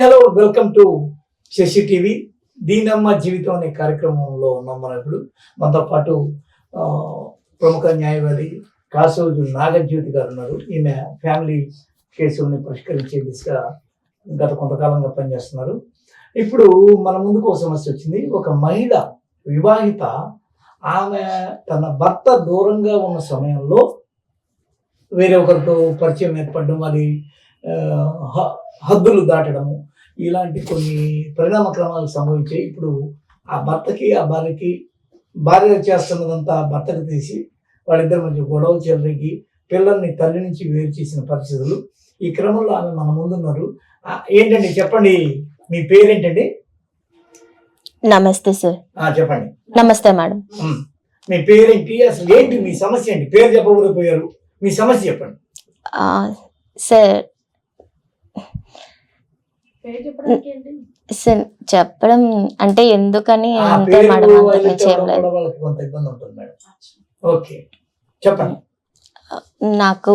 Hello welcome to Sasi TV Deenamma Jeevitham అనే కార్యక్రమంలో ఉన్నాం మనం ఇప్పుడు. మనతో పాటు ప్రముఖ న్యాయవాది కాసోజు నాగజ్యోతి గారు ఉన్నారు. ఈమె ఫ్యామిలీ కేసుల్ని పరిష్కరించే దిశగా గత కొంతకాలంగా పనిచేస్తున్నారు. ఇప్పుడు మన ముందుకు ఒక సమస్య వచ్చింది. ఒక మహిళ వివాహిత ఆమె తన భర్త దూరంగా ఉన్న సమయంలో వేరే ఒకరితో పరిచయం ఏర్పడడం అది హ- హద్దులు దాటడము ఇలాంటి కొన్ని పరిణామ క్రమాలు సంభవించాయి. ఇప్పుడు ఆ భర్తకి ఆ భార్యకి భార్య చేస్తున్నదంతా భర్తకు తీసి వాళ్ళిద్దరి మధ్య గొడవ చెలరికి పిల్లల్ని తల్లి నుంచి వేరు చేసిన పరిస్థితులు. ఈ క్రమంలో ఆమె మన ముందున్నారు. ఏంటండి? చెప్పండి. మీ పేరేంటండి? నమస్తే సార్. చెప్పండి. నమస్తే మేడం. మీ పేరేంటి? అసలు ఏంటి మీ సమస్య ఏంటి? పేరు చెప్పబోతే పోయారు మీ సమస్య చెప్పండి. సార్ చెప్పడం అంటే ఎందుకని అంతే మేడం. చెప్పండి. నాకు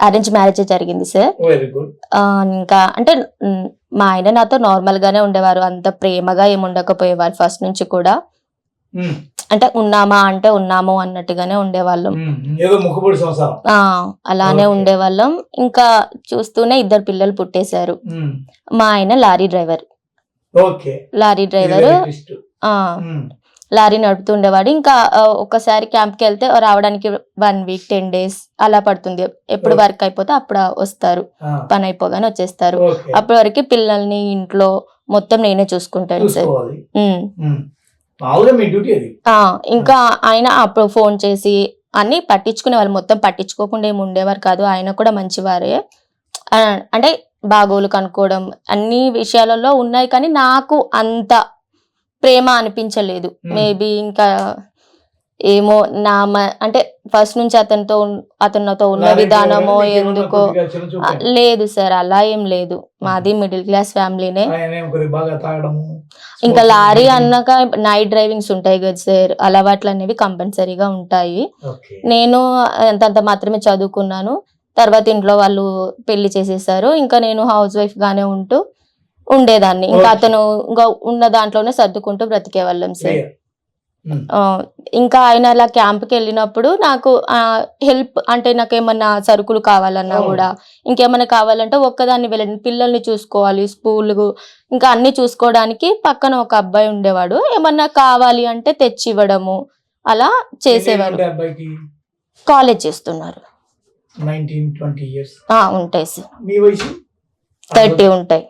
అరేంజ్ మ్యారేజ్ జరిగింది సార్. Very good. ఆ, ఇంకా అంటే మ్, మా ఆయన నాతో నార్మల్ గానే ఉండేవారు. అంత ప్రేమగా ఏమి ఉండకపోయేవారు ఫస్ట్ నుంచి కూడా. అంటే ఉన్నామా అంటే ఉన్నాము అన్నట్టుగానే ఉండేవాళ్ళం. ఏదో సంసారం. అలానే. ఉండేవాళ్ళం. ఇంకా చూస్తూనే ఇద్దరు పిల్లలు పుట్టేశారు. మా ఆయన lorry driver. Lorry driver. Lorry నడుపుతుండేవాడు. ఇంకా ఆ, ఒక్కసారి క్యాంప్కి వెళ్తే రావడానికి వన్ వీక్ టెన్ డేస్ అలా పడుతుంది. ఎప్పుడు. వర్క్ అయిపోతే అప్పుడు వస్తారు. పని అయిపోగానే వచ్చేస్తారు. అప్పటి వరకు పిల్లల్ని ఇంట్లో మొత్తం నేనే చూసుకుంటాను సార్. ఇంకా ఆయన అప్పుడు ఫోన్ చేసి అన్ని పట్టించుకునే వాళ్ళు మొత్తం పట్టించుకోకుండా ఏమి ఉండేవారు కాదు. ఆయన కూడా మంచివారే. అంటే బాగోలు కనుక్కోవడం అన్ని విషయాలలో ఉన్నాయి కానీ నాకు అంత ప్రేమ అనిపించలేదు. మేబీ ఇంకా ఏమో నా అంటే ఫస్ట్ నుంచి అతనితో అతనితో ఉన్న విధానమో ఎందుకో లేదు సార్ అలా ఏం లేదు. మాది మిడిల్ క్లాస్ ఫ్యామిలీనే. ఇంకా లారీ. అన్నాక నైట్ డ్రైవింగ్స్ ఉంటాయి కదా సార్ అలవాట్లు అనేవి కంపల్సరీగా ఉంటాయి. నేను అంతంత మాత్రమే చదువుకున్నాను. తర్వాత ఇంట్లో వాళ్ళు పెళ్ళి చేసేసారు. ఇంకా నేను హౌస్ వైఫ్ గానే ఉంటూ ఉండేదాన్ని. ఇంకా. అతను ఇంకా ఉన్న దాంట్లోనే సర్దుకుంటూ బ్రతికే వాళ్ళం సార్ ఇంకా ఆయన అలా క్యాంప్కి వెళ్ళినప్పుడు నాకు హెల్ప్ అంటే నాకు ఏమన్నా సరుకులు కావాలన్నా అవును. కూడా ఇంకేమైనా కావాలంటే ఒక్కదాన్ని వెళ్ళండి పిల్లల్ని చూసుకోవాలి స్కూల్ ఇంకా అన్ని చూసుకోవడానికి పక్కన ఒక అబ్బాయి ఉండేవాడు. ఏమన్నా కావాలి అంటే తెచ్చి ఇవ్వడము అలా చేసేవారు. కాలేజ్ చేస్తున్నారు. ఉంటాయి థర్టీ ఉంటాయి.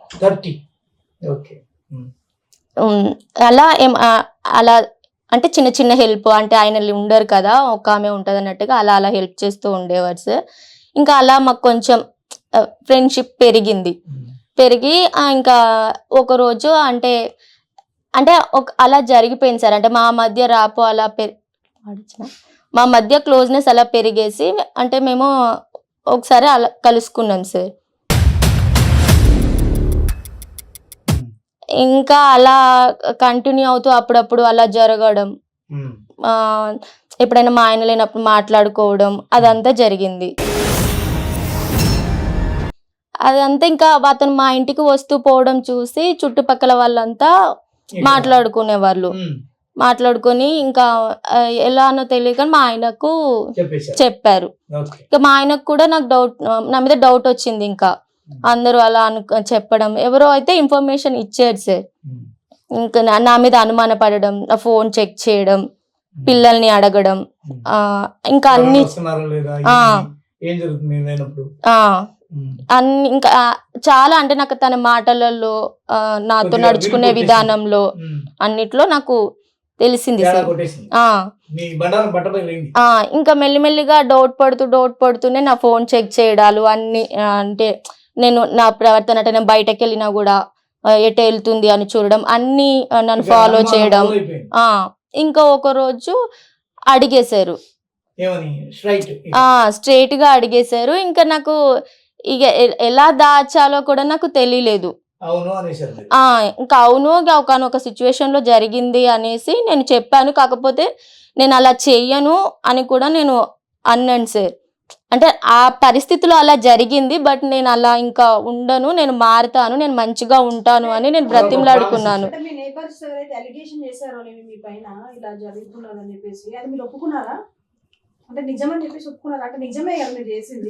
అలా అలా అంటే చిన్న చిన్న హెల్ప్ అంటే ఆయన ఉండరు కదా ఒక ఆమె ఉంటుంది అన్నట్టుగా అలా అలా హెల్ప్ చేస్తూ ఉండేవారు సార్. ఇంకా అలా మాకు కొంచెం ఫ్రెండ్షిప్ పెరిగింది. పెరిగి ఇంకా ఒకరోజు అంటే అంటే ఒక అలా జరిగిపోయింది సార్. అంటే మా మధ్య రాపు అలా పెరి మా మధ్య క్లోజ్నెస్ అలా పెరిగేసి అంటే మేము ఒకసారి అలా కలుసుకున్నాం సార్. ఇంకా అలా కంటిన్యూ అవుతూ అప్పుడప్పుడు అలా జరగడం. ఎప్పుడైనా మా ఆయన లేనప్పుడు మాట్లాడుకోవడం అదంతా జరిగింది. అదంతా ఇంకా అతను మా ఇంటికి వస్తూ పోవడం చూసి చుట్టుపక్కల వాళ్ళంతా మాట్లాడుకునే వాళ్ళు మాట్లాడుకొని ఇంకా ఎలానో తెలియదు కానీ మా ఆయనకు చెప్పారు. ఇంకా మా ఆయనకు కూడా నాకు డౌట్ నా మీద డౌట్ వచ్చింది ఇంకా. అందరూ అలా అను చెప్పడం. ఎవరో అయితే ఇన్ఫర్మేషన్ ఇచ్చారు సార్. ఇంకా నా- మీద అనుమాన పడడం నా ఫోన్ చెక్ చేయడం పిల్లల్ని అడగడం ఇంకా అన్ని అన్ని ఇంకా చాలా అంటే నాకు తన మాటలలో నాతో నడుచుకునే విధానంలో అన్నిట్లో నాకు తెలిసింది సార్. ఇంకా మెల్లిమెల్లిగా డౌట్ పడుతూ డౌట్ పడుతూనే నా ఫోన్ చెక్ చేయడాలు అన్ని అంటే నేను నా ప్రవర్తన అంటే నేను బయటకు వెళ్ళినా కూడా ఎటు వెళ్తుంది అని చూడడం అన్ని నన్ను ఫాలో చేయడం. ఇంకా ఒక రోజు అడిగేశారు. స్ట్రైట్. ఆ స్ట్రైట్గా అడిగేశారు. ఇంకా నాకు ఇక ఎలా దాచాలో కూడా నాకు తెలియలేదు. ఇంకా అవును ఒక సిచ్యువేషన్లో జరిగింది అనేసి నేను చెప్పాను. కాకపోతే నేను అలా చెయ్యను అని కూడా నేను అన్నాను సార్. అంటే ఆ పరిస్థితిలో అలా జరిగింది బట్ నేను అలా ఇంకా ఉండను నేను మారుతాను నేను మంచిగా ఉంటాను అని నేను బ్రతిమలాడుకున్నాను.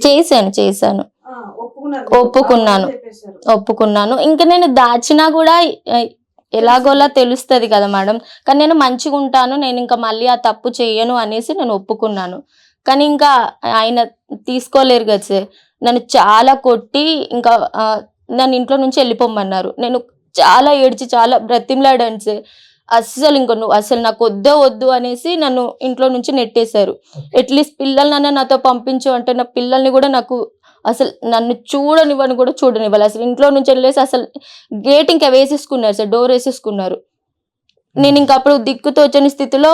చేశాను చేశాను. ఒప్పుకున్నాను. ఒప్పుకున్నాను. ఇంకా నేను దాచినా కూడా ఎలాగోలా తెలుస్తుంది. కదా మేడం. కానీ నేను మంచిగా ఉంటాను నేను ఇంకా మళ్ళీ ఆ తప్పు చేయను అనేసి నేను ఒప్పుకున్నాను. కానీ ఇంకా ఆయన తీసుకోలేరు కదా సార్. నన్ను చాలా కొట్టి ఇంకా నన్ను ఇంట్లో నుంచి వెళ్ళిపోమన్నారు నేను చాలా ఏడ్చి చాలా బ్రతిమలాడాను సార్. అస్సలు ఇంక నువ్వు అసలు నాకు వద్దే వద్దు అనేసి నన్ను ఇంట్లో నుంచి నెట్టేశారు. అట్లీస్ట్ పిల్లలనన్నా నాతో పంపించు అంటే నా పిల్లల్ని కూడా నాకు అసలు నన్ను చూడనివ్వని కూడా చూడనివ్వాలి. అసలు ఇంట్లో నుంచి వెళ్ళేసి అసలు గేట్ ఇంకా వేసేసుకున్నారు సార్ డోర్ వేసేసుకున్నారు. నేను ఇంకా అప్పుడు దిక్కుతో వచ్చిన స్థితిలో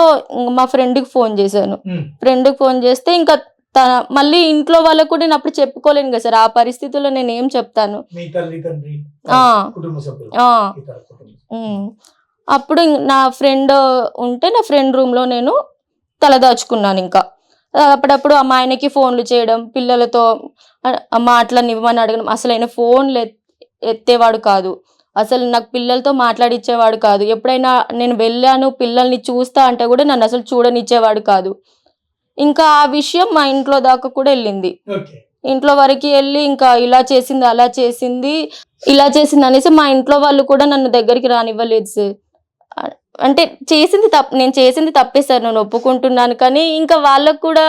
మా ఫ్రెండ్కి ఫోన్ చేశాను. ఫ్రెండ్కి ఫోన్ చేస్తే ఇంకా తన మళ్ళీ ఇంట్లో వాళ్ళకు కూడా నేను అప్పుడు చెప్పుకోలేను కదా సార్. ఆ పరిస్థితిలో నేను ఏం చెప్తాను. అప్పుడు నా ఫ్రెండ్ ఉంటే నా ఫ్రెండ్ రూమ్లో నేను తలదాచుకున్నాను ఇంకా. అప్పుడప్పుడు మా ఆయనకి ఫోన్లు చేయడం పిల్లలతో మాటలను ఇవ్వమని అడగడం. అసలు ఆయన ఫోన్లు ఎత్- ఎత్తేవాడు కాదు. అసలు నాకు పిల్లలతో మాట్లాడిచ్చేవాడు కాదు. ఎప్పుడైనా నేను వెళ్ళాను పిల్లల్ని చూస్తా అంటే కూడా నన్ను అసలు చూడనిచ్చేవాడు కాదు. ఇంకా ఆ విషయం మా ఇంట్లో దాకా కూడా వెళ్ళింది. ఇంట్లో వరకు వెళ్ళి ఇంకా ఇలా చేసింది అలా చేసింది ఇలా చేసింది అనేసి మా ఇంట్లో వాళ్ళు కూడా నన్ను దగ్గరికి రానివ్వలేదు సార్. అంటే చేసింది తప్పు నేను చేసింది తప్పే సార్. నేను ఒప్పుకుంటున్నాను కానీ ఇంకా వాళ్ళకు కూడా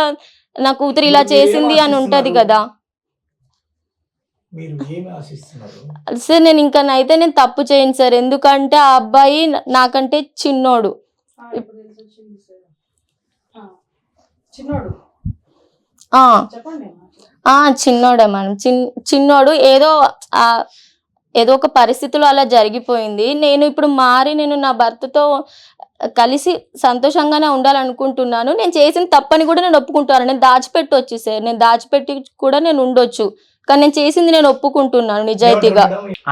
నా కూతురు ఇలా చేసింది అని ఉంటది? కదా. సార్ నేను ఇంకా అయితే నేను తప్పు చేయను సార్. ఎందుకంటే ఆ అబ్బాయి నాకంటే చిన్నోడు. చిన్నోడు. ఆ. చెప్పండి అమ్మా. ఆ చిన్నోడే మేడం. చిన్ చిన్నోడు ఏదో ఆ ఏదో ఒక పరిస్థితిలో అలా జరిగిపోయింది. నేను ఇప్పుడు మారి నేను నా భర్తతో కలిసి సంతోషంగానే ఉండాలనుకుంటున్నాను. నేను చేసిన తప్పని కూడా నేను ఒప్పుకుంటాను. నేను దాచిపెట్టొచ్చు సార్. నేను దాచిపెట్టి కూడా నేను ఉండొచ్చు. కానీ నేను చేసింది నేను ఒప్పుకుంటున్నాను నిజాయితీగా.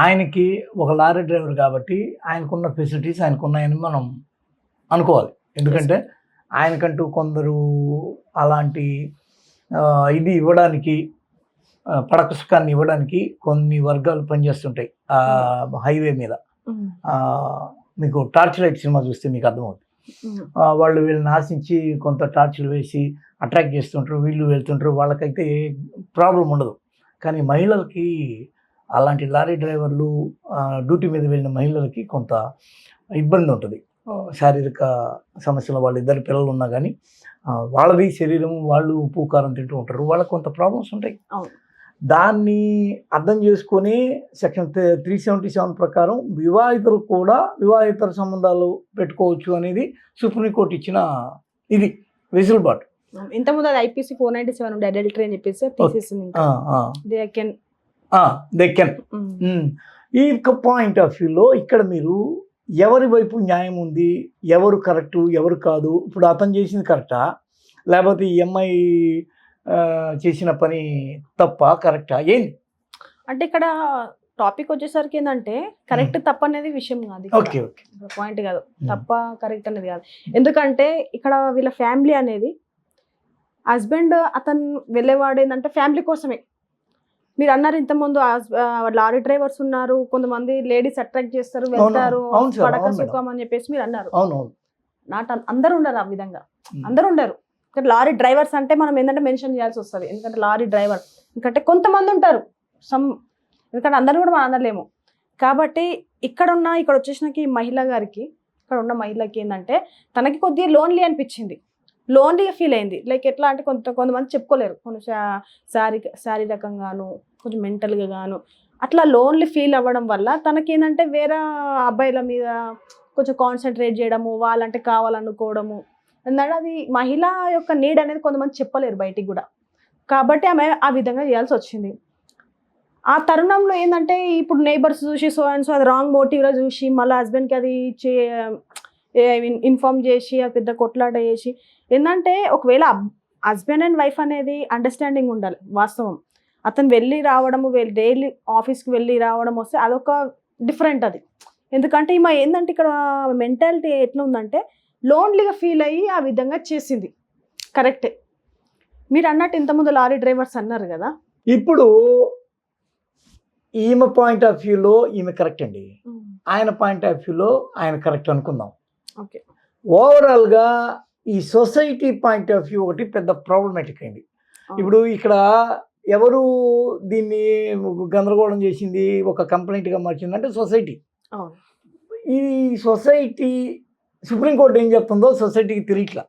ఆయనకి ఒక లారీ డ్రైవర్ కాబట్టి ఆయనకున్న ఫెసిలిటీస్ ఆయనకున్నాయని మనం అనుకోవాలి. ఎందుకంటే ఆయనకంటూ కొందరు అలాంటి ఇది ఇవ్వడానికి ఆ, పడక సుఖాన్ని ఇవ్వడానికి కొన్ని వర్గాలు పనిచేస్తుంటాయి ఆ హైవే మీద. మీకు టార్చ్ లైట్ సినిమా చూస్తే మీకు అర్థమవుతుంది. వాళ్ళు వీళ్ళని ఆశించి కొంత టార్చ్లు వేసి అట్రాక్ట్ చేస్తుంటారు వీళ్ళు వెళ్తుంటారు వాళ్ళకైతే ఏ ప్రాబ్లం ఉండదు. కానీ మహిళలకి అలాంటి లారీ డ్రైవర్లు డ్యూటీ మీద వెళ్ళిన మహిళలకి కొంత ఇబ్బంది ఉంటుంది. శారీరక సమస్యలు వాళ్ళ ఇద్దరు పిల్లలు ఉన్నా కానీ వాళ్ళది శరీరం వాళ్ళు ఉప్పు కారం తింటూ ఉంటారు. వాళ్ళకి కొంత ప్రాబ్లమ్స్ ఉంటాయి. దాన్ని అర్థం చేసుకొని సెక్షన్ త్రీ సెవెంటీ సెవెన్ ప్రకారం వివాహితులు కూడా వివాహితర సంబంధాలు పెట్టుకోవచ్చు అనేది సుప్రీంకోర్టు ఇచ్చిన ఇది వెసులుబాటు ఇంత ముందు అది ఐపీసీ ఫోర్ నైన్టీ సెవెన్ ఉండే అడల్టరీ అని చెప్పేసి తీసేసింది దే కెన్ దే కెన్ ఈ పాయింట్ ఆఫ్ వ్యూలో ఇక్కడ మీరు ఎవరి వైపు న్యాయం ఉంది ఎవరు కరెక్టు ఎవరు కాదు ఇప్పుడు అతను చేసింది కరెక్టా లేకపోతే ఈ అమ్మాయి చేసిన పని తప్ప కరెక్టా ఏంది? అంటే ఇక్కడ టాపిక్ వచ్చేసరికి ఏంటంటే కరెక్ట్ తప్ప అనేది విషయం కాదు ఓకే ఓకే. పాయింట్ కాదు. తప్ప కరెక్ట్ అనేది కాదు. ఎందుకంటే ఇక్కడ వీళ్ళ ఫ్యామిలీ అనేది హస్బెండ్ అతను వెళ్ళేవాడు ఏంటంటే ఫ్యామిలీ కోసమే. మీరు అన్నారు ఇంతకుముందు లారీ డ్రైవర్స్ ఉన్నారు కొంతమంది లేడీస్ అట్రాక్ట్ చేస్తారు వెళ్తారు పడక. సుఖం అని చెప్పేసి మీరు అన్నారు. నాట్ అందరూ ఉండరు ఆ విధంగా. అందరూ ఉండరు. లారీ డ్రైవర్స్ అంటే మనం ఏంటంటే మెన్షన్ చేయాల్సి వస్తుంది. ఎందుకంటే లారీ డ్రైవర్. ఎందుకంటే కొంతమంది ఉంటారు. సమ్ ఎందుకంటే అందరూ కూడా మనం అనలేము. కాబట్టి ఇక్కడ ఉన్న ఇక్కడ వచ్చేసినాక ఈ మహిళ గారికి ఇక్కడ ఉన్న మహిళకి ఏంటంటే తనకి కొద్దిగా లోన్లీ అనిపించింది. లోన్లీగా ఫీల్ అయింది. లైక్ ఎట్లా అంటే కొంత కొంతమంది చెప్పుకోలేరు. కొన్ని శారీ శారీరకంగాను కొంచెం మెంటల్గా గాను. అట్లా లోన్లీ ఫీల్ అవ్వడం వల్ల తనకి ఏంటంటే వేరే అబ్బాయిల మీద కొంచెం కాన్సన్ట్రేట్ చేయడము వాళ్ళంటే కావాలనుకోవడము. ఎందుకంటే అది మహిళ యొక్క నీడ్ అనేది కొంతమంది చెప్పలేరు బయటికి కూడా. కాబట్టి ఆమె ఆ విధంగా చేయాల్సి వచ్చింది. ఆ తరుణంలో ఏంటంటే ఇప్పుడు నేబర్స్ చూసి సో అండ్ సో అది రాంగ్ మోటివ్లో చూసి మళ్ళీ హస్బెండ్కి అది చే ఇన్ఫామ్ చేసి అది పెద్ద కొట్లాట చేసి ఏంటంటే ఒకవేళ హస్బెండ్ అండ్ వైఫ్ అనేది అండర్స్టాండింగ్ ఉండాలి వాస్తవం. అతను వెళ్ళి రావడము వెళ్ళి డైలీ ఆఫీస్కి వెళ్ళి రావడం వస్తే అదొక డిఫరెంట్ అది. ఎందుకంటే ఈమె ఏంటంటే ఇక్కడ మెంటాలిటీ ఎట్లా ఉందంటే లోన్లీగా ఫీల్ అయ్యి ఆ విధంగా చేసింది. కరెక్టే మీరు అన్నట్టు ఇంతకుముందు లారీ డ్రైవర్స్ అన్నారు కదా? ఇప్పుడు ఈమె పాయింట్ ఆఫ్ వ్యూలో ఈమె కరెక్ట్ అండి. ఆయన పాయింట్ ఆఫ్ వ్యూలో ఆయన కరెక్ట్ అనుకుందాం. ఓకే. ఓవరాల్గా ఈ సొసైటీ పాయింట్ ఆఫ్ వ్యూ ఒకటి పెద్ద ప్రాబ్లమేటిక్ అయింది. ఇప్పుడు ఇక్కడ ఎవరు దీన్ని గందరగోళం చేసింది ఒక కంప్లైంట్గా మార్చిందంటే సొసైటీ. ఈ సొసైటీ సుప్రీంకోర్టు ఏం చెప్తుందో సొసైటీకి తెలియట్లా.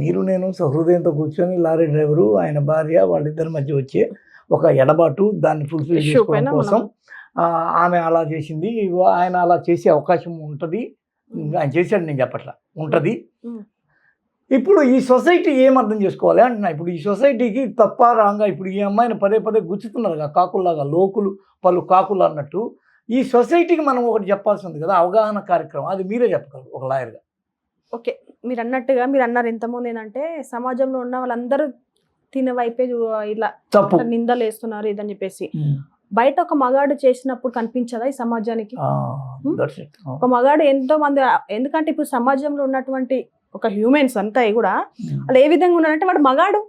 మీరు నేను సహృదయంతో కూర్చొని లారీ డ్రైవరు ఆయన భార్య వాళ్ళిద్దరి మధ్య వచ్చే ఒక ఎడబాటు దాన్ని ఫుల్ఫిల్ చేసుకోవడం కోసం ఆమె అలా చేసింది ఆయన అలా చేసే అవకాశం ఉంటుంది ఆయన చేశాడు నేను చెప్పట్లా. ఉంటుంది. ఇప్పుడు ఈ సొసైటీ ఏం అర్థం చేసుకోవాలి అంటున్నా. ఇప్పుడు ఈ సొసైటీకి తప్ప రాంగా ఇప్పుడు ఈ అమ్మాయిని పదే పదే గుచ్చుతున్నారు కాకుల్లాగా లోకులు పలు కాకులు అన్నట్టు. ఈ సొసైటీకి మనం ఒకటి చెప్పాల్సి ఉంది కదా అవగాహన కార్యక్రమం. అది మీరే చెప్పగలరు ఒక లాయర్గా ఓకే. మీరు అన్నట్టుగా మీరు అన్నారు ఇంతకుముందు ఏంటంటే సమాజంలో ఉన్న వాళ్ళందరూ తినే వైపే తప్పు. నిందలు వేస్తున్నారు ఇదని చెప్పేసి. బయట ఒక మగాడు చేసినప్పుడు కనిపించదా ఈ సమాజానికి? ఒక మగాడు ఎంతో మంది ఎందుకంటే ఇప్పుడు సమాజంలో ఉన్నటువంటి ఒక హ్యూమెన్స్ అంతా కూడా వాళ్ళు ఏ విధంగా ఉన్నారంటే వాడు మగాడు.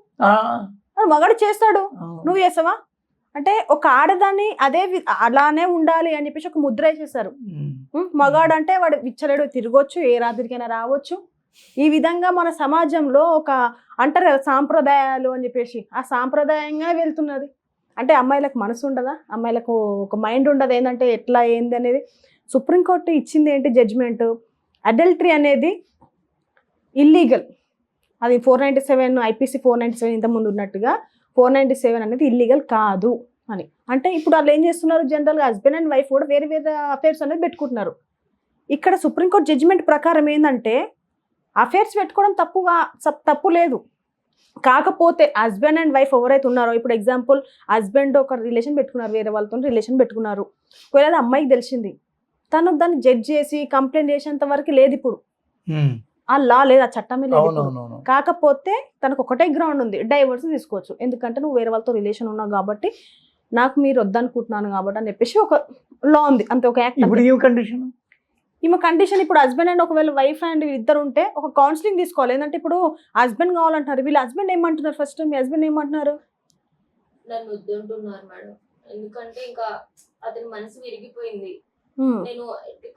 వాడు మగాడు చేస్తాడు. నువ్వు చేసావా? అంటే ఒక ఆడదాన్ని అదే అలానే ఉండాలి అని చెప్పేసి ఒక ముద్ర వేసేసారు మగాడు అంటే వాడు విచ్చలేడు తిరగొచ్చు ఏ రాత్రికైనా రావచ్చు. ఈ విధంగా మన సమాజంలో ఒక అంటారు కదా సాంప్రదాయాలు అని చెప్పేసి ఆ సాంప్రదాయంగా వెళ్తున్నది. అంటే అమ్మాయిలకు మనసు ఉండదా? అమ్మాయిలకు ఒక మైండ్ ఉండదు? ఏంటంటే ఎట్లా ఏంది అనేది సుప్రీంకోర్టు ఇచ్చింది ఏంటి జడ్జిమెంట్? అడల్టరీ అనేది ఇల్లీగల్. అది four ninety seven IPC four ninety seven ఇంతకుముందు ఉన్నట్టుగా ఫోర్ నైంటీ సెవెన్ అనేది ఇల్లీగల్ కాదు అని. అంటే ఇప్పుడు వాళ్ళు ఏం చేస్తున్నారు? జనరల్గా హస్బెండ్ అండ్ వైఫ్ కూడా వేరే వేరే అఫేర్స్ అనేది పెట్టుకుంటున్నారు. ఇక్కడ సుప్రీంకోర్టు జడ్జిమెంట్ ప్రకారం ఏంటంటే అఫేర్స్ పెట్టుకోవడం తప్పుగా సప్- తప్పు లేదు. కాకపోతే హస్బెండ్ అండ్ వైఫ్ ఎవరైతే ఉన్నారో ఇప్పుడు ఎగ్జాంపుల్ హస్బెండ్ ఒక రిలేషన్ పెట్టుకున్నారు వేరే వాళ్ళతో రిలేషన్ పెట్టుకున్నారు. ఒకవేళ అమ్మాయికి తెలిసింది తను దాన్ని జడ్జ్ చేసి కంప్లైంట్ చేసేంత వరకు లేదు ఇప్పుడు. ఆ లా లేదు ఆ చట్టమే లేదు కాకపోతే తనకు ఒకటే గ్రౌండ్ ఉంది డైవర్స్ తీసుకోవచ్చు. ఎందుకంటే నువ్వు వేరే వాళ్ళతో రిలేషన్ ఉన్నావు కాబట్టి నాకు మీరు వద్దనుకుంటున్నాను కాబట్టి అని చెప్పేసి ఒక లా ఉంది. అంతే ఒక యాక్ట్ ఇప్పుడు కండిషన్ ఈమె కండిషన్ ఇప్పుడు హస్బెండ్ అండ్ ఒకవేళ వైఫ్ అండ్ ఇద్దరు ఉంటే ఒక కౌన్సిలింగ్ తీసుకోవాలి. ఏంటంటే ఇప్పుడు హస్బెండ్ కావాలంటున్నారు. వీళ్ళ హస్బెండ్ ఏమంటున్నారు ఫస్ట్ మీ హస్బెండ్ ఏమంటున్నారు? నన్ను వద్దంటున్నారు మేడం. ఎందుకంటే ఇంకా అతని మనసు విరిగిపోయింది. నేను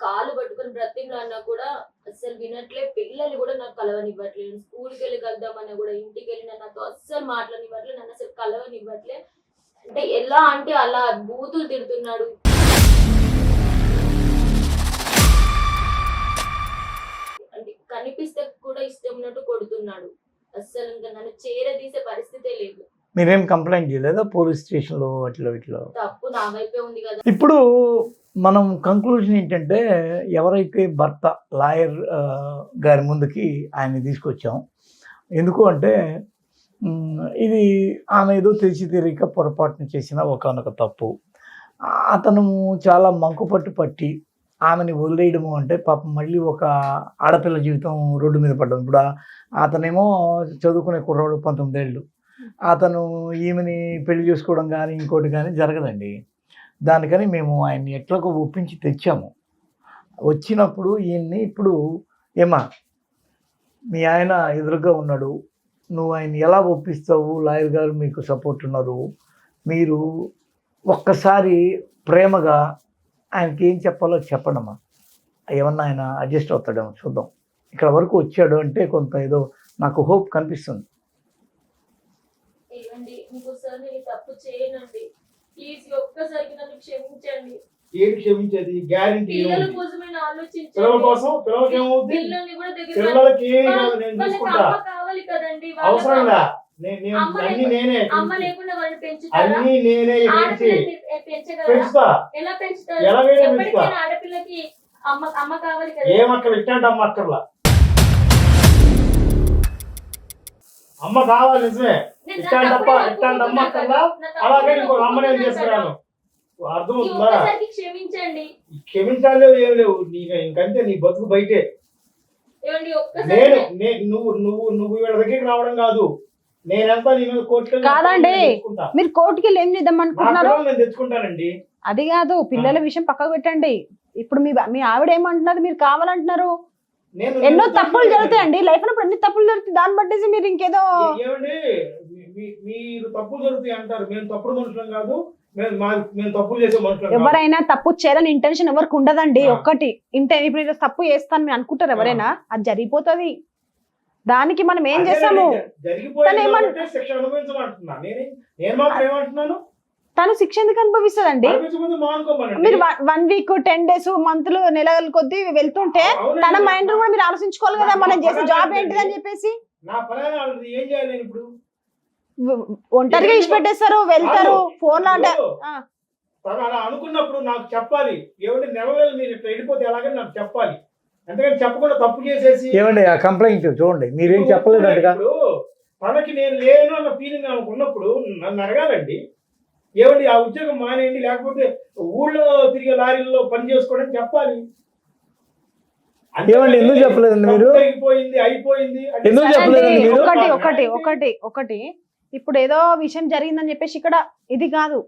కాలు పట్టుకొని అన్నా కూడా అస్సలు వినట్లే. పిల్లలు కూడా నాకు కలవనివ్వట్లేదు స్కూల్కి వెళ్ళి కలుద్దామన్నా కూడా ఇంటికి వెళ్ళి నాతో అస్సలు మాట్లాడనివ్వట్లేదు నన్ను అసలు కలవనివ్వట్లే. అంటే ఎలా అంటే అలా బూతులు తిడుతున్నాడు. కనిపిస్తే కూడా ఇష్టం ఉన్నట్టు కొడుతున్నాడు. అస్సలు ఇంకా నన్ను చేరదీసే పరిస్థితే లేదు. మీరేం కంప్లైంట్ చేయలేదా? పోలీస్ స్టేషన్లో అట్లా ఇట్లా? తప్పు నా వైపే ఉంది కదా. ఇప్పుడు మనం కంక్లూజన్ ఏంటంటే ఎవరైతే భర్త లాయర్ గారి ముందుకి ఆయన్ని తీసుకొచ్చాం ఎందుకు అంటే ఇది ఆమె ఏదో తెలిసి తెలియక పొరపాటున చేసిన ఒకనొక తప్పు. అతను చాలా మంకుపట్టు పట్టి ఆమెని వదిలేయడము అంటే పాపం మళ్ళీ ఒక ఆడపిల్ల జీవితం రోడ్డు మీద పడ్డం. ఇప్పుడు అతనేమో చదువుకునే కుర్రాడు పంతొమ్మిది ఏళ్ళు. అతను ఈమెని పెళ్ళి చేసుకోవడం కానీ ఇంకోటి కానీ జరగదండి. దానికని మేము ఆయన్ని ఎట్లకు ఒప్పించి తెచ్చాము. వచ్చినప్పుడు ఈయన్ని ఇప్పుడు ఏమా మీ ఆయన ఎదురుగా ఉన్నాడు. నువ్వు ఆయన ఎలా ఒప్పిస్తావు? లాయర్ గారు మీకు సపోర్ట్ ఉన్నారు. మీరు ఒక్కసారి ప్రేమగా ఆయనకి ఏం చెప్పాలో చెప్పడమ్మా ఏమన్నా ఆయన అడ్జస్ట్ అవుతాడేమో చూద్దాం. ఇక్కడ వరకు వచ్చాడు అంటే కొంత ఏదో నాకు హోప్ కనిపిస్తుంది. ఏమి క్షమించేది? గ్యారంటీ పిల్లల కోసం పిల్లలకి ఏమి కాదు నేను చూసుకుంటా. అమ్మ అవసరంగా అమ్మ అన్ని నేనే. అమ్మ లేకుండా వాళ్ళని పెంచుతారా? అన్ని నేనే పెంచి పెంచుతా. ఎలా పెంచుతారు? ఎప్పటికైనా ఆడపిల్లకి అమ్మ అమ్మ కావాలి కదా? ఇట్లాంటి అమ్మ అక్కర్లా. అమ్మ కావాలి నిజమే. ఇట్లాంటి అప్ప ఇట్లాంటి అమ్మ అక్కర్లా? అలాగే ఇంకో అమ్మ నేను. ఈ అర్థమవుతుందా క్షమించండి. క్షమించాలి ఏం లేవు. నీకు ఇంకంతే నీ బతుకు బయటే. నేను నువ్వు నువ్వు నువ్వు వీళ్ళ దగ్గరికి రావడం కాదు. కాదండి. మీరు కోర్టుకి వెళ్ళి ఏం చేద్దాం అనుకుంటున్నారు? అది కాదు పిల్లల విషయం పక్కకు పెట్టండి. ఇప్పుడు మీ మీ ఆవిడ ఏమంటున్నారు? మీరు కావాలంటున్నారు. నేను ఎన్నో నేను తప్పులు జరుగుతాయండి. లైఫ్లో ఎన్ని తప్పులు జరుగుతాయి? దాన్ని బట్టేసి మీరు ఇంకేదో మీరు తప్పులు జరుగుతాయి అంటారు. మేము తప్పుడు మనుషులం కాదు. ఎవరైనా తప్పు చేయాలని ఇంటెన్షన్ ఎవరికి ఉండదండి. ఒక్కటి ఇంటే ఇప్పుడు తప్పు చేస్తాను అనుకుంటారు ఎవరైనా అది జరిగిపోతుంది. దానికి మనం ఏం జరిగిపోయింది తను శిక్ష ఎందుకు అనుభవిస్తుందండి? అనిపించకపోతే మానుకోమనండి మీరు one week ten days months నెలల కొద్దీ వెళ్తుంటే తన మైండ్ కూడా మీరు ఆలోచించుకోవాలి కదా మనం చేసే జాబ్ ఏంటిదని చెప్పేసి? ఒంటరిగా ఇష్టపెట్టేస్తారు వెళ్తారు ఫోన్లో అంటే అనుకున్నప్పుడు నాకు చెప్పాలి. ఏమంటే నెల నెలలు మీరు వెళ్ళిపోతే ఎలాగని నాకు చెప్పాలి. అంతేగాని చెప్పకుండా తప్పు చేసేసి ఏమండి ఆ కంప్లైంట్ చూడండి. మీరేం చెప్పలేదంటగా? తనకి నేను లేను అన్న ఫీలింగ్ ఆమెకు ఉన్నప్పుడు నన్ను అడగాలండి. ఏమండి ఆ ఉద్యోగం మానేయండి లేకపోతే ఊళ్ళో తిరిగే లారీల్లో పని చేసుకోవడం చెప్పాలి. ఏమండి, ఎందుకు చెప్పలేదండి మీరు? అయిపోయింది ఎందుకు చెప్పలేదండి? ఒకటి ఒకటి ఒకటి ఒకటి. ఇప్పుడు ఏదో విషయం జరిగిందని చెప్పేసి ఇక్కడ ఇది కాదు.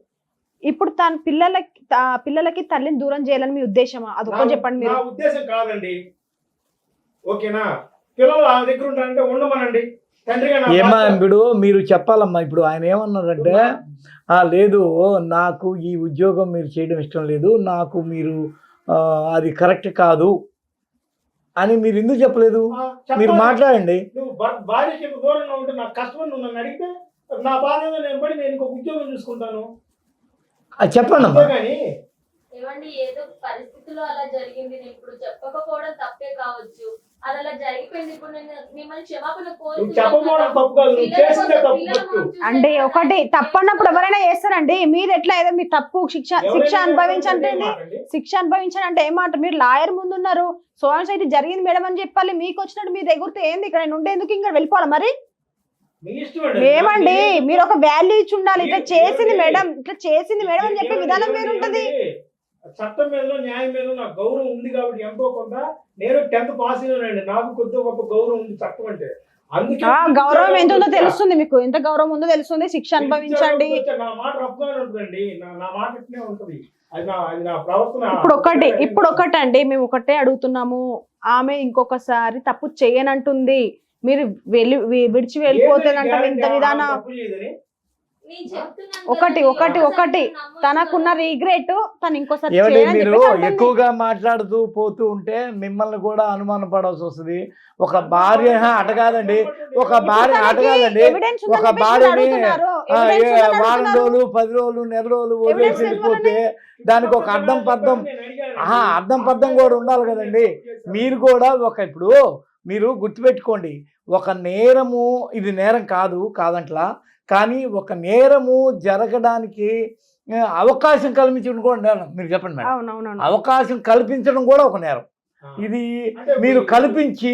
ఇప్పుడు తన పిల్లలకి పిల్లలకి తల్లిని దూరం చేయాలని మీ ఉద్దేశమా? అది నా- ఒక్కటి చెప్పండి మీరు. నా ఉద్దేశం కాదండి. ఓకేనా? పిల్లలు ఆ దగ్గర ఉంటారంటే ఉండమనండి. తండ్రిగా నా ఏమా బాధ్యత. ఇప్పుడు మీరు చెప్పాలమ్మా. ఇప్పుడు ఆయన ఏమన్నారంటే ఆ లేదు నాకు ఈ ఉద్యోగం మీరు చేయడం ఇష్టం లేదు నాకు మీరు అది కరెక్ట్ కాదు అని మీరు ఎందుకు చెప్పలేదు? మీరు. మాట్లాడండి. నువ్వు భా- భార్యకి దూరంగా ఉంటే నాకు కష్టమని నువ్వు నన్ను అడిగితే నా బాధ్యత నేను పడి నేను ఇంకొక ఉద్యోగం చూసుకుంటాను. అది చెప్పండి అమ్మా. అంతేగాని ఏమండి ఏదో పరిస్థితిలో అలా జరిగింది నేను ఇప్పుడు చెప్పకపోవడం తప్పే కావచ్చు. అది అలా జరిగిపోయింది ఇప్పుడు నేను మిమ్మల్ని క్షమాపణ నువ్వు చెప్పకపోవడం తప్పు కాదు నువ్వు చేసిందే తప్పు. ఫస్ట్ అంటే ఒకటి తప్పు. అన్నప్పుడు ఎవరైనా చేస్తారండి. మీరు ఎట్లా ఏదో మీ తప్పు శిక్ష శిక్ష అనుభవించండి. శిక్ష అనుభవించండి అంటే ఏమాట మీరు లాయర్ ముందు ఉన్నారు సైట్ జరిగింది మేడం అని చెప్పాలి. మీకు వచ్చినట్టు మీరు ఎగురితే ఏంది? ఇక్కడ నేను ఉండేందుకు ఇంకా వెళ్ళిపోవాలి మరి? మీ ఏమండి? మీరు ఒక వాల్యూ ఇచ్చి ఉండాలి. ఇట్లా చేసింది? మేడం. ఇట్లా చేసింది మేడం అని చెప్పే విధానం ఏమండి, వేరు ఉంటది ఏమండి? చట్టం మీద న్యాయం మీద నాకు గౌరవం ఉంది కాబట్టి ఎంతో కొంత నేను టెన్త్ పాస్ అయినానండి. నాకు కొద్దిగా గొప్ప గౌరవం ఉంది చట్టం అంటే. గౌరవం ఎంత ఉందో తెలుస్తుంది మీకు. ఎంత గౌరవం ఉందో తెలుస్తుంది. శిక్ష అనుభవించండి. నా మాట రఫ్గానే ఉంటుందండి. నా ఉంటది. ఇప్పుడు ఒకటి ఇప్పుడు ఒకటి అండి మేము ఒకటే అడుగుతున్నాము. ఆమె ఇంకొకసారి తప్పు చేయనంటుంది. మీరు వెళ్ళి విడిచి వెళ్ళిపోతుందంట ఇంత విధానం ఒకటి ఒకటి ఒకటి. తనకున్న రిగ్రెట్ తను ఇంకోసారి మీరు. ఎక్కువగా మాట్లాడుతూ పోతూ ఉంటే మిమ్మల్ని కూడా అనుమాన పడాల్సి వస్తుంది. ఒక భార్య హా, అట కాదండి. ఒక భార్య అట తనకి కాదండి. evidence ఉందని ఒక భార్యని, వారం. రోజులు పది రోజులు నెల రోజులు వదిలేసి వెళ్ళిపోతే దానికి ఒక అర్థం ఆహా, అర్థం పర్థం కూడా ఉండాలి కదండి. మీరు కూడా ఒక ఇప్పుడు మీరు గుర్తుపెట్టుకోండి ఒక నేరము ఇది నేరం కాదు కాదంట్లా. కానీ ఒక నేరము జరగడానికి అవకాశం కల్పించడం కూడా నేరం. మీరు చెప్పండి మేడం. అవకాశం కల్పించడం కూడా ఒక నేరం. ఇది మీరు కల్పించి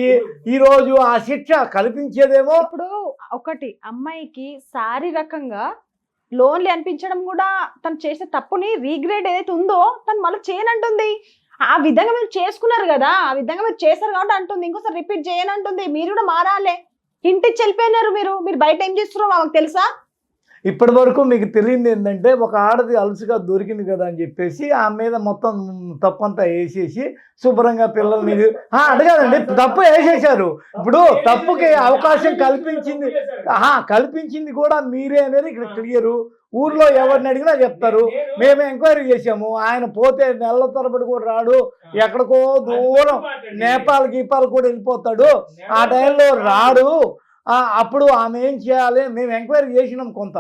ఈ రోజు ఆ శిక్ష కల్పించేదేమో ఇప్పుడు ఒకటి అమ్మాయికి శారీరకంగా లోన్లీ అనిపించడం కూడా తను చేసే తప్పుని రీగ్రేడ్ ఏదైతే ఉందో తను మళ్ళీ చేయనంటుంది. ఆ విధంగా మీరు చేసుకున్నారు కదా ఆ విధంగా మీరు చేశారు కాబట్టి అంటుంది. ఇంకోసారి రిపీట్ చేయనంటుంది. మీరు కూడా మారాలే. ఇంటికి వెళ్ళిపోయినారు మీరు. మీరు బయట ఏం చేస్తున్నారో మాకు తెలుసా? ఇప్పటి వరకు మీకు తెలియంది ఏంటంటే ఒక ఆడది అలసిగా దొరికింది కదా అని చెప్పేసి ఆ మీద మొత్తం తప్పంతా వేసేసి శుభ్రంగా పిల్లల్ని ఆ, అడగాలండి. తప్పు వేసేసారు ఇప్పుడు తప్పుకి అవకాశం కల్పించింది. కల్పించింది కూడా మీరే అనేది ఇక్కడ క్లియర్ ఊర్లో ఎవరిని అడిగినా చెప్తారు. మేము ఎంక్వైరీ చేసాము ఆయన పోతే నెలల తరబడి కూడా రాడు. ఎక్కడికో దూరం నేపాల్ గీపాల్ కూడా వెళ్ళిపోతాడు. ఆ టైంలో రాడు. అప్పుడు ఆమె ఏం చేయాలి? మేము ఎంక్వైరీ చేసినాం కొంత.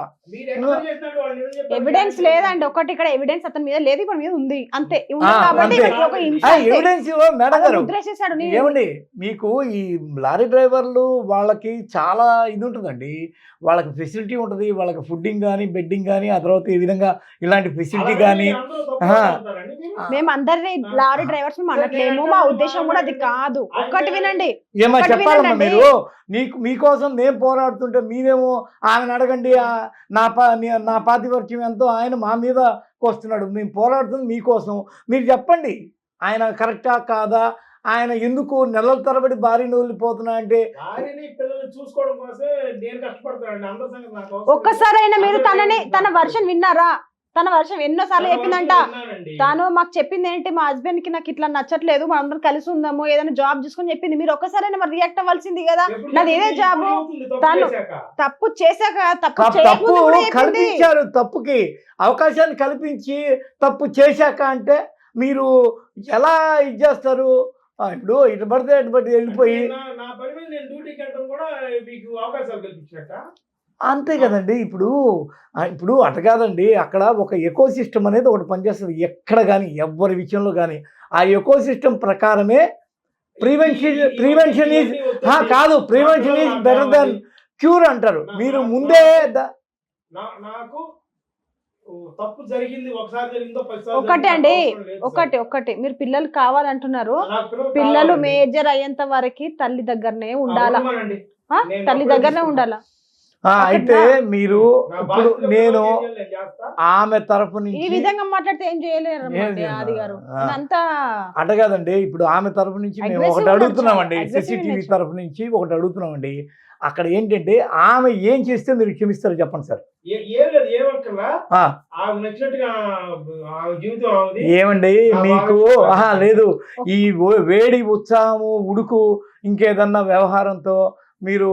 ఎవిడెన్స్ లేదండి ఒకటి ఇక్కడ ఎవిడెన్స్ అతని మీద లేదు ఇప్పుడు మీద ఉంది. అంతే. ఎవిడెన్స్ మేడం గారు. ఏమండి మీకు ఈ లారీ డ్రైవర్లు వాళ్ళకి చాలా ఇది ఉంటుందండి. వాళ్ళకి ఫెసిలిటీ ఉంటుంది వాళ్ళకి ఫుడ్డింగ్ కానీ బెడ్డింగ్ కానీ ఆ తర్వాత ఈ విధంగా ఇలాంటి ఫెసిలిటీ కానీ మేము అందరినీ లారీ డ్రైవర్స్ అనట్లేము మా ఉద్దేశం కూడా అది కాదు. ఒక్కటి వినండి ఏమో చెప్పాలమ్మా. మీరు? నీకు మీకోసం నేను పోరాడుతుంటే మీరేమో ఆమెను అడగండి ఆ, నా పా నీ- పాతివర్చ్యం ఎంతో ఆయన మా మీద వస్తున్నాడు మేము పోరాడుతుంది మీకోసం. మీరు చెప్పండి ఆయన కరెక్టా కాదా? ఆయన ఎందుకు నెలల తరబడి భార్యను వదిలిపోతున్నా అంటే భార్యని పిల్లల్ని చూసుకోవడం కోసమే నేను కష్టపడతానండి అందరి సంగతి నాకు అవసరం లేదు. ఒక్కసారైనా మీరు తనని తన వర్షన్ విన్నారా? తన వర్షం ఎన్నో సార్లు చెప్పిందంట. తాను మాకు చెప్పింది ఏంటి మా హస్బెండ్కి నాకు ఇట్లా నచ్చట్లేదు మనం అందరం కలిసి ఉందాము ఏదైనా జాబ్ చూసుకొని చెప్పింది మీరు ఒక్కసారైనా మరి రియాక్ట్ అవ్వాల్సింది కదా నాది ఏదే? జాబు? తాను-. తప్పు చేశాక తప్పు కల్పించారు తప్పుకి అవకాశాన్ని కల్పించి తప్పు చేశాక అంటే మీరు ఎలా ఇది చేస్తారు ఇప్పుడు ఇటు పడితే ఇటు పడితే వెళ్ళిపోయి నా- నా పని మీద నేను డ్యూటీకి వెళ్ళడం కూడా మీకు అవకాశాలు కల్పించినట్ట అంతే కదండి. ఇప్పుడు ఇప్పుడు అట కాదండి. అక్కడ ఒక ఎకో సిస్టమ్ అనేది ఒకటి పనిచేస్తుంది. ఎక్కడ కానీ ఎవరి విషయంలో కానీ ఆ ఎకో సిస్టమ్ ప్రకారమే ప్రివెన్షన్ ప్రివెన్షన్ ఈజ్ కాదు. Prevention is better than cure అంటారు. మీరు ముందే నాకు తప్పు జరిగింది ఒకసారి ఒకటే అండి. ఒకటి ఒకటి. మీరు పిల్లలు కావాలంటున్నారు. పిల్లలు. మేజర్ అయ్యేంత వరకు తల్లి దగ్గరనే ఉండాలా? ఆ, ఉండమనండి. ఆ? నేను తల్లి దగ్గరనే. ఉండాలా? అయితే మీరు ఇప్పుడు నేను. ఆమె తరపు ఈ నుంచి విధంగా మాట్లాడితే ఏం చేయలేరు. ఆది గారు. కాదండి ఇప్పుడు ఆమె తరపు నుంచి మేము ఒకటి అడుగుతున్నామండి సిసిటీవీ. తరపు నుంచి ఒకటి అడుగుతున్నామండి. అక్కడ ఏంటంటే ఆమె ఏం చేస్తే మీరు క్షమిస్తారు చెప్పండి సార్. ఏమండి మీకు ఆహా లేదు. ఈ వేడి ఉత్సాహము ఉడుకు ఇంకేదన్నా వ్యవహారంతో మీరు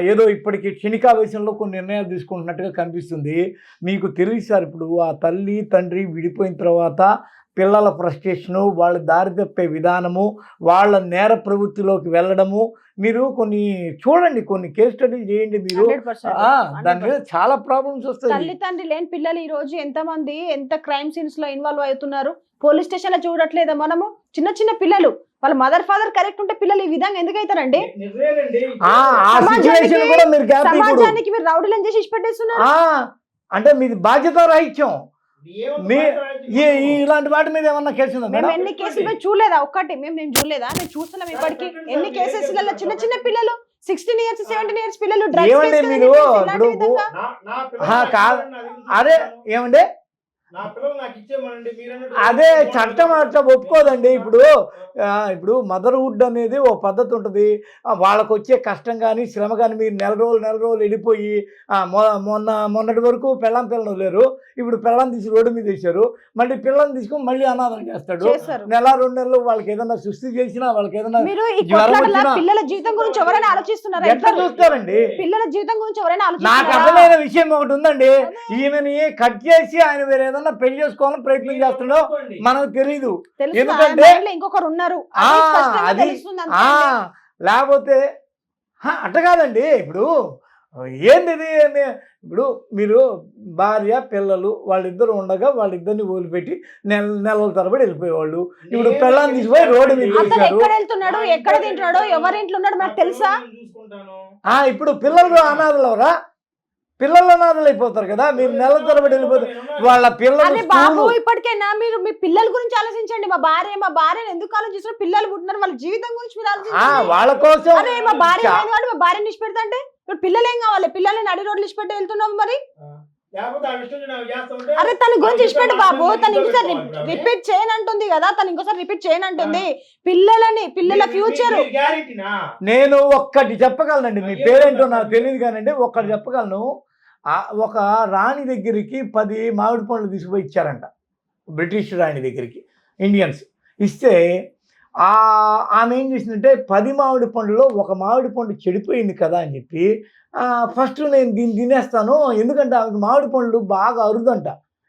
ఏదో ఇప్పటికి క్షణికావేశంలో కొన్ని నిర్ణయాలు తీసుకుంటున్నట్టుగా కనిపిస్తుంది. మీకు తెలియదు సార్ ఇప్పుడు ఆ తల్లి తండ్రి విడిపోయిన తర్వాత పిల్లల ఫ్రస్ట్రేషను వాళ్ళ దారి తప్పే విధానము వాళ్ళ నేర ప్రవృత్తిలోకి వెళ్ళడము మీరు కొన్ని చూడండి కొన్ని కేస్ స్టడీలు చేయండి మీరు. 100%. ఆ, దాని మీద చాలా ప్రాబ్లమ్స్ వస్తాయి. తల్లి తండ్రి లేని పిల్లలు ఈ రోజు ఎంత మంది ఎంత క్రైమ్ సీన్స్లో ఇన్వాల్వ్ అవుతున్నారు? పోలీస్ స్టేషన్లో చూడట్లేదా మనము? చిన్న చిన్న పిల్లలు. వాళ్ళ మదర్ ఫాదర్ కరెక్ట్ ఉంటే పిల్లలు ఈ విధంగా ఎందుకు అవుతారండి నిజమేనండి ఆ ఆ సమాజానికి- మీరు రౌడీలను చేసి ఇచ్చిపెట్టేస్తున్నారు. ఆ, అంటే మీది బాధ్యత రాహిత్యం ఇలాంటి వాటి మీద ఏమన్నా కేసు మేము ఎన్ని కేసులు మేము చూడలేదా? ఒక్కటి. మేము మేము చూడలేదా? మేము చూస్తున్నాం ఇప్పటికి. ఎన్ని కేసెస్ చిన్న చిన్న పిల్లలు. సిక్స్టీన్ ఇయర్స్ సెవెంటీన్ ఇయర్స్ పిల్లలు ఏమండి మీరు కాదు. అది. ఏమండి? అదే చట్టం అట్లా ఒప్పుకోదండి. ఇప్పుడు ఆ, ఇప్పుడు మదర్హుడ్ అనేది ఓ పద్ధతి ఉంటుంది. వాళ్ళకు వచ్చే కష్టం కానీ శ్రమ కానీ మీరు నెల రోజులు నెల రోజులు వెళ్ళిపోయి మొన్న మొన్నటి వరకు పెళ్ళం పిల్లని వదిలేరు. ఇప్పుడు పెళ్ళం తీసి రోడ్డు మీద వేశారు. మళ్ళీ పిల్లని తీసుకొని మళ్ళీ అనాథం చేస్తాడు. నెల రెండు నెలలు వాళ్ళకి ఏదైనా సృష్టి చేసినా వాళ్ళకి ఏదైనా పిల్లల జీవితం గురించి ఎవరైనా ఆలోచిస్తున్నారా? ఎట్లా? చూస్తారండి? పిల్లల జీవితం గురించి ఎవరైనా నాకు అర్థమైన విషయం ఒకటి ఉందండి. ఈమెని కట్ చేసి ఆయన వేరే ఏదన్నా పెళ్ళి చేసుకోవాలని ప్రయత్నం చేస్తున్నాడు అనుకోండి. మనకు తెలీదు. ఎందుకంటే- ఇంకొకరు ఉన్నారు. ఆ, అది. లేకపోతే హ, అట్ట కాదండి. ఇప్పుడు ఏంది? ఇప్పుడు మీరు భార్య పిల్లలు వాళ్ళిద్దరు ఉండగా వాళ్ళిద్దరిని వదిలిపెట్టి నెల నెలల తరబడి వెళ్ళిపోయేవాళ్ళు. ఇప్పుడు నేను పిల్లని తీసిపోయి రోడ్డు మీద వెళ్తున్నాడు ఎక్కడ తింటున్నాడో ఎవరి ఇంట్లో ఉన్నాడు నా మనకు తెలుసా పిల్లల్ని ఇప్పుడు పిల్లలు అనాథలు ఎవరా పిల్లలు అనాథలు అయిపోతారు కదా మీరు నెల తరబడి వెళ్ళిపోతారు వాళ్ళ పిల్లలు అరే బాబు ఇప్పటికైనా మీరు మీ పిల్లల గురించి ఆలోచించండి. మా భార్య మా భార్యను ఎందుకు ఆలోచిస్తున్నారు? పిల్లలు పుట్టినారు వాళ్ళ జీవితం గురించి మీరు ఆ, ఆలోచించండి. వాళ్ళ కోసం అరే మా భార్య చా- మా భార్యని ఇచ్చిపెడతాంటే ఇప్పుడు పిల్లలు ఏం కావాలి? పిల్లల్ని నడి రోడ్లు ఇచ్చిపెట్టి వెళ్తున్నాం మరి. లేకపోతే ఆ విషయం నేను చేస్తా ఉంటే అరే తన గురించి విషయం బాబు. తను ఇంకోసారి రిపీట్ చేయనంటుంది కదా తను ఇంకోసారి రిపీట్ చేయనంటుంది పిల్లలని పిల్లల ఫ్యూచర్ గ్యారెంటీనా నేను ఒక్కటి చెప్పగలనండి మీ పేరేంటో నాకు తెలియదు కానండి ఒక్కటి చెప్పగలను. ఒక రాణి దగ్గరికి పది మామిడి పండ్లు తీసుకుపోయి ఇచ్చారంట. బ్రిటిష్ రాణి దగ్గరికి ఇండియన్స్. ఇస్తే ఆమె ఏం చేసిందంటే పది మామిడి పండులో ఒక మామిడి పండు చెడిపోయింది కదా అని చెప్పి ఫస్ట్ నేను దీన్ని తినేస్తాను ఎందుకంటే ఆమెకు మామిడి పండ్లు బాగా అరుదంట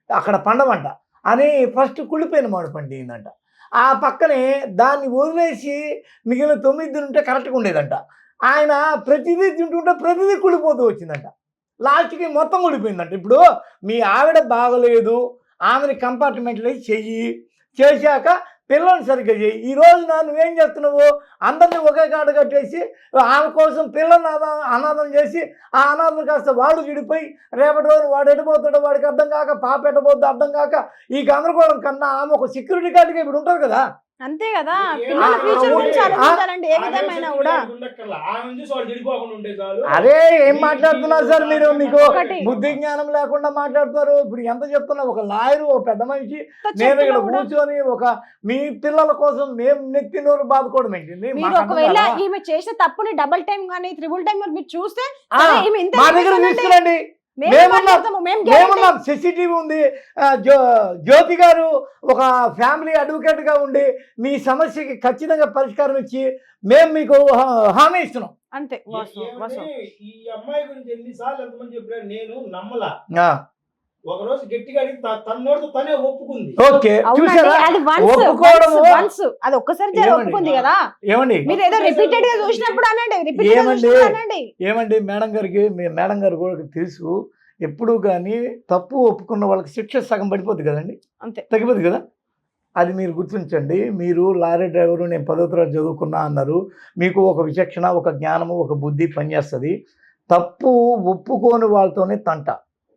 అక్కడ పండవంట అని ఫస్ట్ కుళ్ళిపోయిన మామిడి పండు తిందంట ఆ పక్కనే దాన్ని వదిలేసి మిగిలిన తొమ్మిది తింటే కరెక్ట్గా ఉండేదంట. ఆయన ప్రతిదీ తింటుంటే ప్రతిదీ కుళ్ళిపోతూ వచ్చిందంట. లాస్ట్కి మొత్తం ఊడిపోయిందంట. ఇప్పుడు మీ ఆవిడ బాగలేదు ఆమెని కంపార్ట్మెంట్లో చెయ్యి చేశాక పిల్లల్ని సరిగ్గా చేయి ఈ రోజు నా నువ్వేం చేస్తున్నావు? అందరినీ ఒకే కాడ కట్టేసి ఆమె కోసం పిల్లల్ని అనా- అనాథం చేసి ఆ అనాథం కాస్త వాడు చెడిపోయి రేపటి రోజు వాడు ఎడిపోతాడు వాడికి అర్థం కాక పాప ఎట్టబోద్దు అర్థం కాక ఈ గందరగోళం కన్నా ఆమె ఒక సెక్యూరిటీ గార్డ్గా ఇప్పుడు ఉంటుంది కదా. అంతే కదా? పిల్లల ఫ్యూచర్ గురించి ఆలోచించాలండి ఏ విధమైన కూడా. అరే ఏం మాట్లాడుతున్నారు సార్ మీరు? మీకు ఒకటి. బుద్ధి జ్ఞానం లేకుండా మాట్లాడుతారు ఇప్పుడు ఎంత చెప్తున్నా ఒక లాయరు ఒక పెద్ద మనిషి నేను ఇక్కడ కూర్చొని ఒక మీ పిల్లల కోసం మేము నెత్తి నోరు బాదుకోవడం ఏంటింది? మీరు ఒకవేళ? ఈమె చేసిన తప్పుని డబుల్ టైం కానీ త్రిబుల్ టైం మీరు చూస్తే మా దగ్గర తీసుకురండి. మేమున్నాం. సిసిటీవీ ఉంది జ్యోతి గారు ఒక ఫ్యామిలీ అడ్వకేట్గా ఉండి మీ సమస్యకి ఖచ్చితంగా పరిష్కారం ఇచ్చి మేము మీకు హామీ ఇస్తున్నాం అంతే. ఈ అమ్మాయి గురించి ఎన్నిసార్లు ఎంతమంది చెప్పారు నేను నమ్మలా ఆ, ఒక రోజు గట్టిగా అడిగి త- తన నోటితో తనే ఒప్పుకుంది. ఓకే అవునండి చూసారా అది వన్స్ ఒప్పుకోవడము- వన్స్ అది ఒక్కసారి జర ఏమండి? ఒప్పుకుంది కదా. ఏమండి? మీరు ఏదో రిపీటెడ్గా చూసినప్పుడు అనండి రిపీటెడ్గా ఏమండి? చూసినప్పుడు అనండి. ఏమండి? మేడం గారికి మీ మేడం గారు కూడా తెలుసు ఎప్పుడు కానీ తప్పు ఒప్పుకున్న వాళ్ళకి శిక్ష సగం పడిపోద్ది కదండి? అంతే. తగ్గిపోద్ది కదా? అది మీరు గుర్తించండి. మీరు లారీ డ్రైవరు నేను పదో తరగతి చదువుకున్నా అన్నారు. మీకు ఒక విచక్షణ ఒక జ్ఞానము ఒక బుద్ధి పనిచేస్తుంది. తప్పు ఒప్పుకోని వాళ్ళతోనే తంట.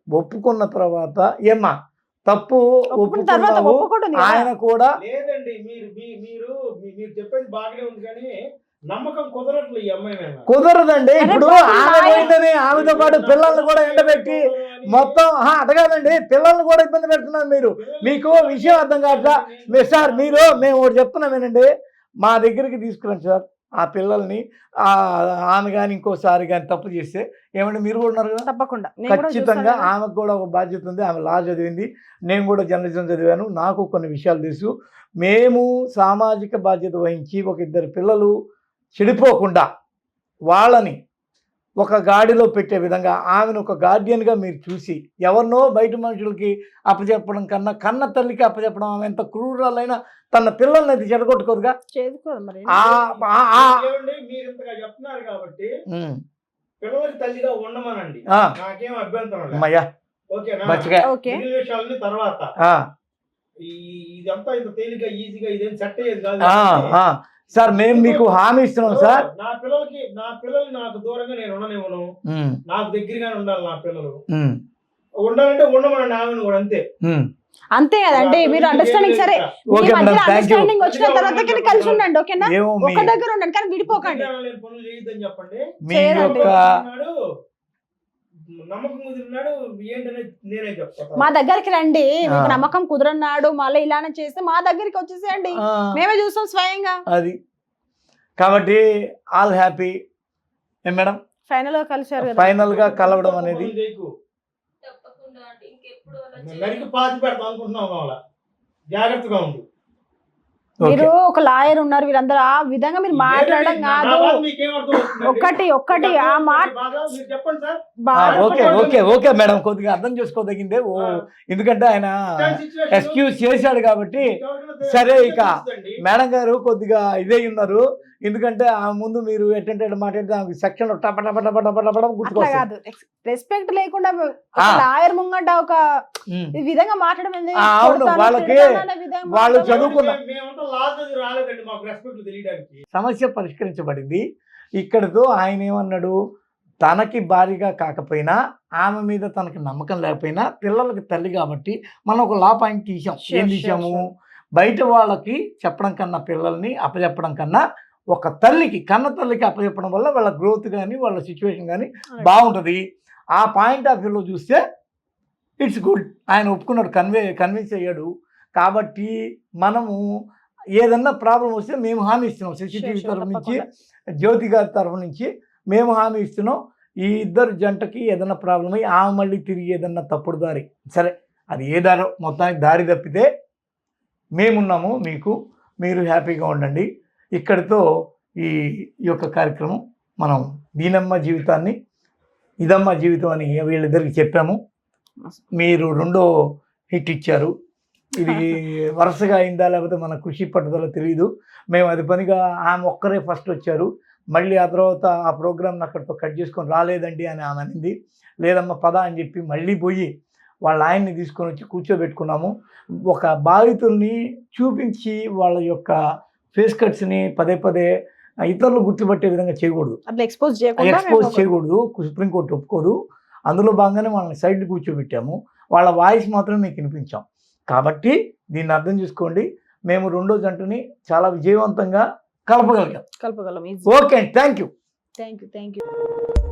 ఒప్పుకున్న తర్వాత ఏమ్మా తప్పు ఒప్పుకున్నావు. ఆయన కూడా లేదండి మీరు మీరు మీరు చెప్పేది బాగానే ఉంది కానీ నమ్మకం కుదరట్లేదు ఈ అమ్మాయి మీద. కుదరదండి. ఇప్పుడు ఆమె ఆమెతో పాటు పిల్లల్ని కూడా ఎండబెట్టి మొత్తం అడగాదండి పిల్లల్ని కూడా ఇబ్బంది పెడుతున్నారు మీరు. మీకు విషయం అర్థం కావట్లా? మీరు సార్ మీరు మేము ఒకటి చెప్తున్నాం ఏనండి మా దగ్గరికి తీసుకురండి సార్. ఆ పిల్లల్ని ఆ ఆమె కానీ ఇంకోసారి కానీ తప్పు చేస్తే ఏమంటే మీరు కూడా ఉన్నారు కదా తప్పకుండా ఖచ్చితంగా. ఆమెకు కూడా ఒక బాధ్యత ఉంది. ఆమె లా చదివింది. నేను కూడా జర్నలిజం చదివాను. నాకు కొన్ని విషయాలు తెలుసు. మేము సామాజిక బాధ్యత వహించి ఒక ఇద్దరు పిల్లలు చెడిపోకుండా వాళ్ళని ఒక గాడిలో పెట్టే విధంగా ఆమెను ఒక గార్డియన్గా మీరు చూసి ఎవరినో బయట మనుషులకి అప్పచెప్పడం కన్నా కన్న తల్లికి అప్పచెప్పడం ఆమె ఎంత క్రూరాలైనా తన పిల్లల్ని అది చెడగొట్టుకోదుగా? చేసుకోదు మరి. ఆ ఆ- ఆ- ఏమండి మీరు ఇంతగా చెప్తున్నారు కాబట్టి ఉమ్, పిల్లలకి తల్లిగా ఉండమనండి. ఆ, నాకేం అభ్యంతరం లేదు. అమ్మయ్యా. ఓకేనా? మంచిగా ఓకే. మిగిలిన విషయాలని తర్వాత. ఆ, ఈ ఇదంతా ఇంత తేలిగ్గా ఈజీగా ఇదేం సెట్ అయ్యేది కాదు ఆ, ఆ. సార్ మేము మీకు హామీ ఇస్తున్నాం సార్. నా పిల్లలకి నా పిల్లలు నాకు దూరంగా నేను ఉండనివ్వను. నాకు దగ్గరగానే ఉండాలి నా పిల్లలు. ఉండాలంటే ఉండమని ఆమెను కూడా అంతే. అంతే కదండి మీరు అండర్స్టాండింగ్ సరే. అండర్స్టాండింగ్ వచ్చిన తర్వాత కలిసి ఉండండి ఓకేనా? ఒక దగ్గర ఉండండి కానీ విడిపోకండి. లేని పనులు చేయొద్దని చెప్పండి. మీ. యొక్క నమ్మకం కుదిరినాడు ఏంటనే నేనే చెప్తాను. మా దగ్గరికి రండి మీకు. నమ్మకం కుదరన్నాడు మళ్ళీ ఇలానే చేస్తే మా దగ్గరికి వచ్చేసేయండి. మేమే చూస్తాం స్వయంగా. అది. కాబట్టి ఆల్ హ్యాపీ. ఏం మేడం? ఫైనల్గా కలిసారు కదా. ఫైనల్గా కలవడం అనేది. నరికి పాతి పెడతాం జాగ్రత్తగా ఉండు. మీరు ఒక లాయర్ ఉన్నారు వీళ్ళందరూ ఆ విధంగా మీరు మాట్లాడడం కాదు? ఒక్కటి ఒక్కటి ఆ మాట బాధ మీరు చెప్పండి సార్. ఆ, బాగా ఓకే ఓకే ఓకే మేడం కొద్దిగా అర్థం చేసుకోదగిందే. ఓ ఎందుకంటే ఆయన ఎక్స్క్యూజ్ చేశాడు కాబట్టి సరే ఇక. మేడం గారు కొద్దిగా ఇదే ఉన్నారు. ఎందుకంటే ఆ ముందు మీరు ఎట్టంటే మాట్లాడితే సెక్షన్ టప టప కాదు. రెస్పెక్ట్ లేకుండా ఆ. లాయర్ ముంగట ఒక విధంగా మాట్లాడడం అవును, వాళ్ళకి వాళ్ళు చదువుకున్న- సమస్య పరిష్కరించబడింది. ఇక్కడతో ఆయన ఏమన్నాడు? తనకి భారీగా కాకపోయినా ఆమె మీద తనకి నమ్మకం లేకపోయినా పిల్లలకి తల్లి కాబట్టి మనం ఒక లా పాయింట్ తీసాం. ఏం తీసాము. బయట వాళ్ళకి చెప్పడం కన్నా పిల్లల్ని అప్పచెప్పడం కన్నా ఒక తల్లికి కన్న తల్లికి అప్పచెప్పడం వల్ల వాళ్ళ గ్రోత్ కానీ వాళ్ళ సిచ్యువేషన్ కానీ బాగుంటుంది. ఆ పాయింట్ ఆఫ్ వ్యూలో చూస్తే ఇట్స్ గుడ్ ఆయన ఒప్పుకున్నాడు కన్వే కన్విన్స్ అయ్యాడు. కాబట్టి మనము ఏదన్నా ప్రాబ్లం వస్తే మేము హామీ ఇస్తున్నాం. సిసిటీవీ తరఫు నుంచి. జ్యోతి గారి తరఫు నుంచి మేము హామీ ఇస్తున్నాం. ఈ ఇద్దరు జంటకి ఏదైనా ప్రాబ్లం అయ్యి ఆమె మళ్ళీ తిరిగి ఏదన్నా తప్పుడు దారి సరే అది ఏ దారో మొత్తానికి దారి తప్పితే మేమున్నాము మీకు మీరు హ్యాపీగా ఉండండి. ఇక్కడితో ఈ యొక్క కార్యక్రమం మనం దీనమ్మ జీవితాన్ని ఇదమ్మ జీవితం అని వీళ్ళిద్దరికి చెప్పాము. మీరు రెండో హిట్ ఇచ్చారు. ఇది వరుసగా అయిందా లేకపోతే మన కృషి పట్టుదల తెలియదు మేము అది పనిగా ఆమె ఒక్కరే ఫస్ట్ వచ్చారు. మళ్ళీ ఆ తర్వాత ఆ ప్రోగ్రామ్ని అక్కడితో కట్ చేసుకొని రాలేదండి అని ఆమె అనింది. లేదమ్మా పద అని చెప్పి మళ్ళీ పోయి వాళ్ళ ఆయన్ని తీసుకొని వచ్చి కూర్చోబెట్టుకున్నాము. ఒక బాధితుల్ని చూపించి వాళ్ళ యొక్క ఫేస్ కట్స్ని పదే పదే ఇతరులు గుర్తుపట్టే విధంగా చేయకూడదు. అట్లా ఎక్స్పోజ్ ఎక్స్పోజ్ చేయకూడదు. సుప్రీంకోర్టు ఒప్పుకోదు. అందులో భాగంగానే వాళ్ళని సైడ్ కూర్చోబెట్టాము. వాళ్ళ వాయిస్ మాత్రం మీకు వినిపించాం. కాబట్టి దీన్ని అర్థం చేసుకోండి. మేము రెండో జంటని చాలా విజయవంతంగా కలపగలిగాం. కలపగలం. Okay thank you thank you thank you